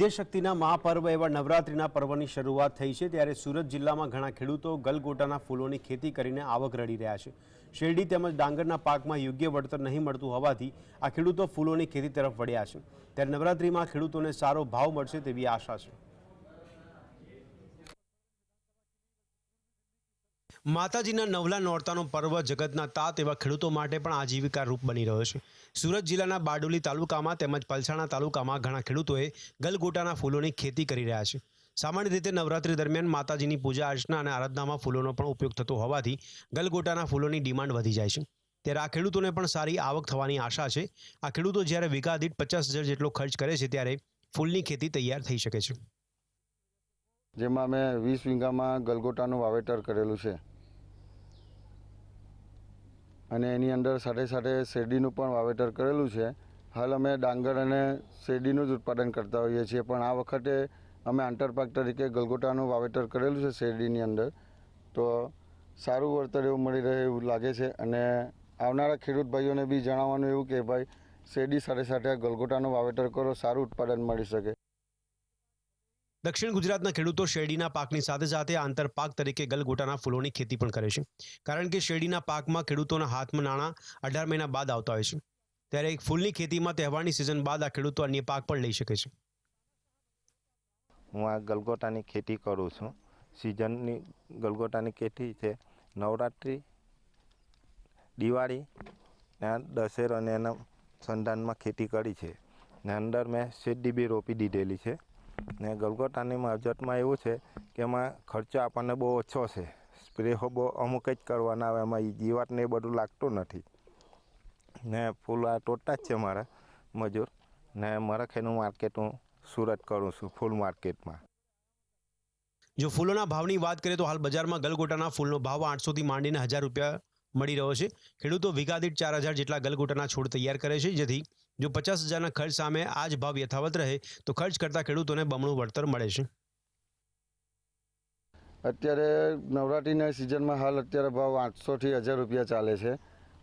વિદ્યાશક્તિના મહાપર્વ એવા નવરાત્રિના પર્વની શરૂઆત થઈ છે. ત્યારે સુરત જિલ્લામાં ઘણા ખેડૂતો ગલગોટાના ફૂલોની ખેતી કરીને આવક રડી રહ્યા છે. શેરડી તેમજ ડાંગરના પાકમાં યોગ્ય વળતર નહીં મળતું હોવાથી આ ખેડૂતો ફૂલોની ખેતી તરફ વળ્યા છે. ત્યારે નવરાત્રિમાં ખેડૂતોને સારો ભાવ મળશે તેવી આશા છે. માતાજીના નવલા નોરતાનો પર્વ જગતના તાત એવા ખેડૂતો માટે પણ આજીવિકા રૂપ બની રહ્યો છે. સુરત જિલ્લાના બારડોલી તાલુકામાં તેમજ પલસાણા તાલુકામાં ઘણા ખેડૂતોએ ગલગોટાના ફૂલોની ખેતી કરી રહ્યા છે. સામાન્ય રીતે નવરાત્રી દરમિયાન માતાજીની પૂજા, અર્ચના અને આરાધનામાં ફૂલોનો પણ ઉપયોગ થતો હોવાથી ગલગોટાના ફૂલોની ડિમાન્ડ વધી જાય છે. ત્યારે આ ખેડૂતોને પણ સારી આવક થવાની આશા છે. આ ખેડૂતો જ્યારે વીઘા દીઠ પચાસ હજાર જેટલો ખર્ચ કરે છે ત્યારે ફૂલની ખેતી તૈયાર થઈ શકે છે. જેમાં મેં વીસ વીઘામાં ગલગોટાનું વાવેતર કરેલું છે. અને એની અંદર સાથે સાથે શેરડીનું પણ વાવેતર કરેલું છે. હાલ અમે ડાંગર અને શેરડીનું જ ઉત્પાદન કરતા હોઈએ છીએ. પણ આ વખતે અમે આંતરપાક તરીકે ગલગોટાનું વાવેતર કરેલું છે શેરડીની અંદર. તો સારું વળતર એવું મળી રહે એવું લાગે છે. અને આવનારા ખેડૂત ભાઈઓને બી જણાવવાનું એવું કે ભાઈ, શેરડી સાથે સાથે ગલગોટાનું વાવેતર કરો, સારું ઉત્પાદન મળી શકે. દક્ષિણ ગુજરાતના ખેડૂતો શેરડીના પાકની સાથે સાથે આંતરપાક તરીકે ગલગોટાના ફૂલોની ખેતી પણ કરે છે. કારણ કે શેરડીના પાકમાં ખેડૂતોના હાથમાં નાણાં અઢાર મહિના બાદ આવતા હોય છે. ત્યારે એક ફૂલની ખેતીમાં તહેવારની સિઝન બાદ આ ખેડૂતો અન્ય પાક પણ લઈ શકે છે. હું આ ગલગોટાની ખેતી કરું છું. સિઝનની ગલગોટાની ખેતી છે. નવરાત્રિ, દિવાળી, ને આ અને એના સંધાનમાં ખેતી કરી છે. ને અંદર મેં શેરડી બી રોપી દીધેલી છે. ને ગલગોટાની માવજતમાં એવું છે કે એમાં ખર્ચો આપણને બહુ ઓછો છે. સ્પ્રે બહુ અમુક જ કરવાના આવે, એમાં જીવાતને જીવાત એ બધું લાગતું નથી. ને ફૂલ આ તોડતા જ છે મારા મજૂર. ને મરખેનું માર્કેટ હું સુરત કરું છું, ફૂલ માર્કેટમાં. જો ફૂલોના ભાવની વાત કરીએ તો હાલ બજારમાં ગલગોટાના ફૂલનો ભાવ આઠસોથી માંડીને હજાર રૂપિયા મળી રહ્યો છે. ખેડૂતો વીઘા ચાર હજાર જેટલા ગલગોટાના છોડ તૈયાર કરે છે. જેથી જો પચાસ હજારના ખર્ચ સામે આ જ ભાવ યથાવત રહે, તો ખર્ચ કરતા ખેડૂતોને બમણું વળતર મળે છે. અત્યારે નવરાત્રિના સિઝનમાં હાલ અત્યારે ભાવ આઠસોથી હજાર રૂપિયા ચાલે છે.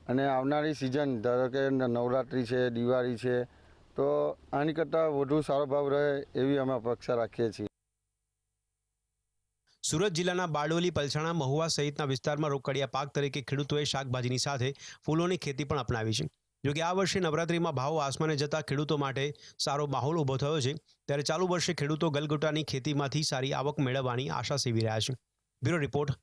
અને આવનારી સિઝન, ધારો કે નવરાત્રિ છે, દિવાળી છે, તો આની કરતાં વધુ સારો ભાવ રહે એવી અમે અપેક્ષા રાખીએ છીએ. સુરત જિલ્લાના બારડોલી પલસાણા મહુવા સહિતના વિસ્તારમાં રોકડિયા પાક તરીકે ખેડૂતોએ શાકભાજીની સાથે ફૂલોની ખેતી પણ અપનાવી છે. જોકે આ વર્ષે નવરાત્રિમાં ભાવ આસમાને જતા ખેડૂતો માટે સારો માહોલ ઊભો થયો છે, ત્યારે ચાલુ વર્ષે ખેડૂતો ગલગોટાની ખેતીમાંથી સારી આવક મેળવવાની આશા સેવી રહ્યા છે. Bureau report